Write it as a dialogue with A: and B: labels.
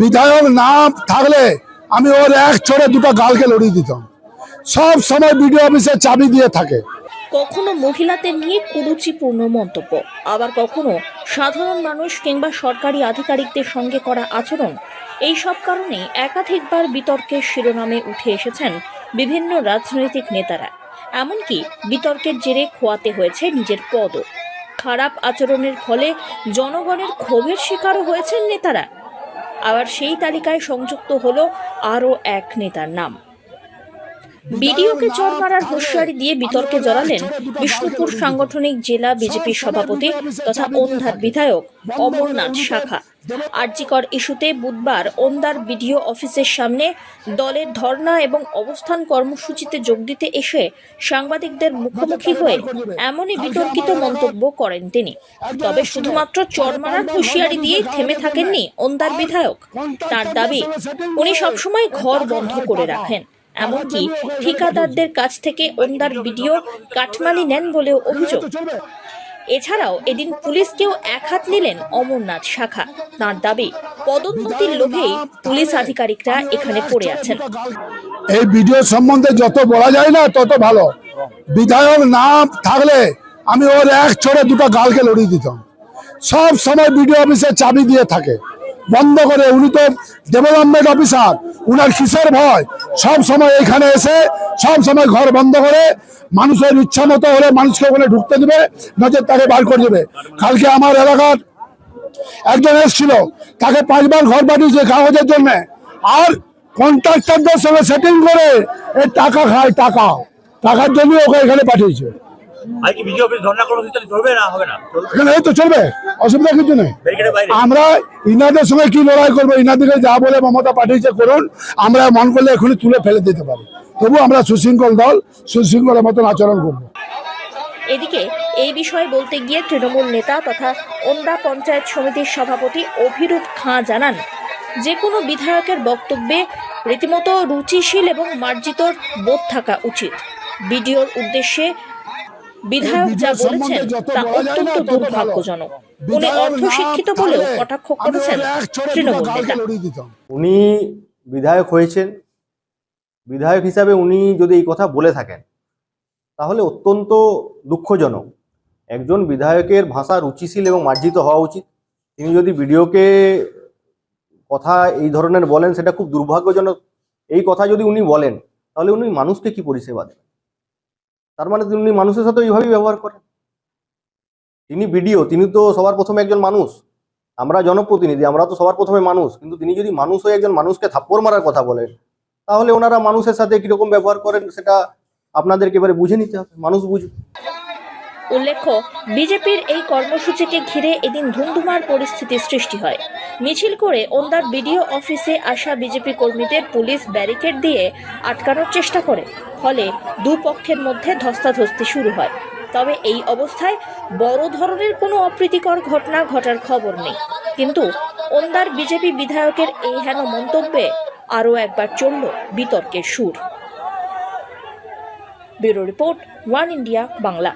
A: বিধায়ক না থাকলে আমি ওর এক চড়ে দুটো গালকে লড়িয়ে দিতাম। সব সময় বিডিও অফিসে চাবি দিয়ে থাকে।
B: কখনো মহিলাদের নিয়ে কুরুচিপূর্ণ মন্তব্য, আবার কখনো সাধারণ মানুষ কিংবা সরকারি আধিকারিকদের সঙ্গে করা আচরণ। এই সব কারণে একাধিকবার বিতর্কের শিরোনামে উঠে এসেছেন বিভিন্ন রাজনৈতিক নেতারা। এমনকি বিতর্কের জেরে খোয়াতে হয়েছে নিজের পদও। খারাপ আচরণের ফলে জনগণের ক্ষোভের শিকারও হয়েছেন নেতারা। আবার সেই তালিকায় সংযুক্ত হলো আরও এক নেতার নাম। বিডিওকে চর মারার হুঁশিয়ারি দিয়ে বিতর্কে জড়ালেন বিষ্ণুপুর সাংগঠনিক জেলা বিজেপির সভাপতি তথা ওন্ধার বিধায়ক অমরনাথ শাখা। আরজিকর ইস্যুতে বুধবার ওন্দার বিডিও অফিসের সামনে দলের ধর্ণা এবং অবস্থান কর্মসূচিতে যোগ দিতে এসে সাংবাদিকদের মুখোমুখি হয়ে এমনই বিতর্কিত মন্তব্য করেন তিনি। তবে শুধুমাত্র চরমারার হুঁশিয়ারি দিয়েই থেমে থাকেননি ওন্দার বিধায়ক। তার দাবি উনি সবসময় ঘর বন্ধ করে রাখেন। এমনকি ঠিকাদারদের কাছ থেকে ওন্দার ভিডিও কাটমানি নেন বলেও অভিযোগ। এছাড়াও এদিন পুলিশকেও এক হাত নিলেন অমরনাথ শাখা। তার দাবি পদোন্নতির লোভেই পুলিশ আধিকারিকরা এখানে পড়ে আছেন।
A: এই ভিডিও সম্বন্ধে যত বলা যায় না তত ভালো। বিধায়ক না থাকলে আমি ওর এক চড়ে দুটো গালকে লড়িয়ে দিতাম। সব সময় বিডিও অফিসে চাবি দিয়ে থাকে। বন্ধ করে উনি তো ডেভেলপমেন্ট অফিসার উনার কিসের ভয়? সব সময় এখানে এসে, সব সময় ঘর বন্ধ করে, মানুষের ইচ্ছা মতো হলে মানুষকে ওখানে ঢুকতে দেবে নজর তাকে বার করে দেবে। কালকে আমার এলাকার একজন এসেছিল, তাকে পাঁচবার ঘর পাঠিয়েছে কাগজের জন্য। আর কন্ট্রাক্টরদের সঙ্গে সেটিং করে, এ টাকা খায়, টাকা। টাকার জন্য ওকে এখানে পাঠিয়েছে।
C: আর কি অফিস ধর্ণা কর্মসূচি চলবে না হবে না?
A: এখানে এই তো চলবে অসুবিধা কিছু নেই। আমরা ইনাদের সঙ্গে কি লড়াই করব ইনাদিকে যা বলে মমতা পাঠিয়েছে করুন আমরা মন করলে এখনই তুলে ফেলে দিতে পারি। তবু আমরা সুশৃঙ্খল দল সুশৃঙ্খলের মতন আচরণ করব।
B: এদিকে এই বিষয়ে বলতে গিয়ে তৃণমূল নেতা তথা ওন্দা পঞ্চায়েত সমিতির সভাপতি অভিরূপ খাঁ জানান যে কোনো বিধায়কের বক্তব্যে রীতিমতো রুচিশীল এবং মার্জিত বোধ থাকা উচিত। বিডিওর উদ্দেশ্যে বিধায়ক যা বলেছেন তা অত্যন্ত দুর্ভাগ্যজনক। উনি অর্ধশিক্ষিত বলেও কটাক্ষ করেছেন তৃণমূল নেতা।
D: উনি বিধায়ক হয়েছেন। বিধায়ক হিসাবে উনি যদি এই কথা বলে থাকেন তাহলে অত্যন্ত দুঃখজনক। একজন বিধায়কের ভাষা রুচিশীল এবং মার্জিত হওয়া উচিত। তিনি যদি ভিডিওকে কথা এই ধরনের বলেন সেটা খুব দুর্ভাগ্যজনক। এই কথা যদি উনি বলেন তাহলে উনি মানুষকে কি পরিষেবা দেবেন? তার মানে উনি মানুষের সাথে ওইভাবেই ব্যবহার করেন। তিনি বিডিও, তিনি তো সবার প্রথমে একজন মানুষ। আমরা জনপ্রতিনিধি, আমরা তো সবার প্রথমে মানুষ। কিন্তু তিনি যদি মানুষ হয়ে একজন মানুষকে থাপ্পড় মারার কথা বলেন, তাহলে ওনারা মানুষের সাথে কীরকম ব্যবহার করেন সেটা আপনাদেরকে এবারে বুঝে নিতে হবে। মানুষ বুঝবে
B: উল্লেখ্য, বিজেপির এই কর্মসূচিকে ঘিরে এদিন ধুমধুমার পরিস্থিতির সৃষ্টি হয়। মিছিল করে ওন্দার বিডিও অফিসে আসা বিজেপি কর্মীদের পুলিশ ব্যারিকেড দিয়ে আটকানোর চেষ্টা করে। ফলে দুপক্ষের মধ্যে ধস্তাধস্তি শুরু হয়। তবে এই অবস্থায় বড় ধরনের কোনো অপ্রীতিকর ঘটনা ঘটার খবর নেই। কিন্তু ওন্দার বিজেপি বিধায়কের এই হেন মন্তব্যে আরও একবার চলল বিতর্কের সুর। Bureau report, one India, Bangla.